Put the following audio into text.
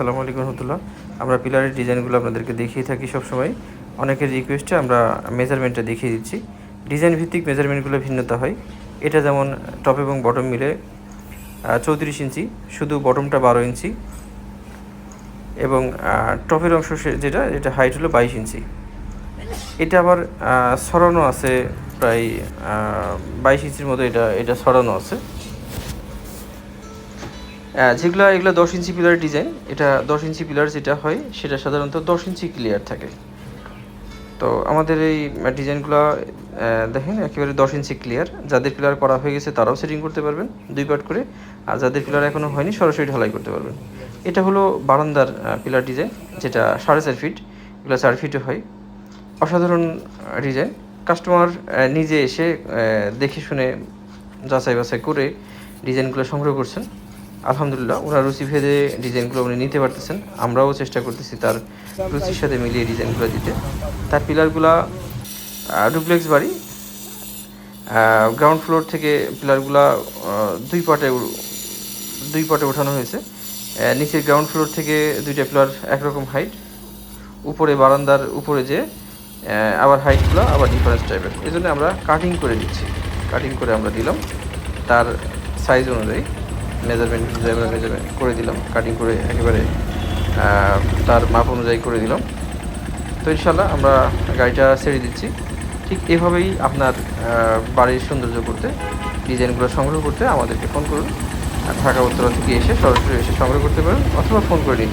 আসসালামু আলাইকুম রহমতুল্লাহ। আমরা পিলারের ডিজাইনগুলো আপনাদেরকে দেখিয়ে থাকি সবসময়। অনেকের রিকোয়েস্টে আমরা মেজারমেন্টটা দেখিয়ে দিচ্ছি। ডিজাইন ভিত্তিক মেজারমেন্টগুলো ভিন্নতা হয়। এটা যেমন টপ এবং বটম মিলে চৌত্রিশ ইঞ্চি, শুধু বটমটা বারো ইঞ্চি এবং টপের অংশ যেটা এটা হাইট হলো বাইশ ইঞ্চি। এটা আবার সরানো আছে প্রায় বাইশ ইঞ্চির মতো এটা এটা সরানো আছে। যেগুলো, এগুলো দশ ইঞ্চি পিলার ডিজাইন এটা দশ ইঞ্চি পিলার যেটা হয়, সেটা সাধারণত দশ ইঞ্চি ক্লিয়ার থাকে। তো আমাদের এই ডিজাইনগুলো দেখেন, একেবারে দশ ইঞ্চি ক্লিয়ার যাদের পিলার করা হয়ে গেছে, তারাও সেটিং করতে পারবেন দুই পার্ট করে। আর যাদের পিলার এখনও হয়নি, সরাসরি ঢালাই করতে পারবেন। এটা হলো বারান্দার পিলার ডিজাইন যেটা সাড়ে চার ফিট এগুলো চার ফিটে হয়। অসাধারণ ডিজাইন কাস্টমার নিজে এসে দেখে শুনে যাচাই বাছাই করে ডিজাইনগুলো সংগ্রহ করছেন। আলহামদুলিল্লাহ ওনার রুচি ভেদে ডিজাইনগুলো উনি নিতে পারতেছেন। আমরাও চেষ্টা করতেছি তার রুচির সাথে মিলিয়ে ডিজাইনগুলো দিতে। তার পিলারগুলা ডুপ্লেক্স বাড়ি। গ্রাউন্ড ফ্লোর থেকে পিলারগুলা দুই পার্টে উ- দুই পার্টে ওঠানো হয়েছে। নিচের গ্রাউন্ড ফ্লোর থেকে দুইটা পিলার একরকম হাইট উপরে বারান্দার উপরে যে আবার হাইটগুলো আবার ডিফারেন্স টাইপের এই জন্য আমরা কাটিং করে দিচ্ছি। কাটিং করে আমরা দিলাম। তার সাইজ অনুযায়ী। মেজারমেন্ট মেজারমেন্ট করে দিলাম কাটিং করে একেবারে তার মাপ অনুযায়ী করে দিলাম। তো ইনশাল্লাহ আমরা গাড়িটা ছেড়ে দিচ্ছি। ঠিক এভাবেই আপনার বাড়ির সৌন্দর্য করতে, ডিজাইনগুলো সংগ্রহ করতে আমাদেরকে ফোন করুন। ঢাকা উত্তরা থেকে এসে সরাসরি এসে সংগ্রহ করতে পারেন, অথবা ফোন করে নিন।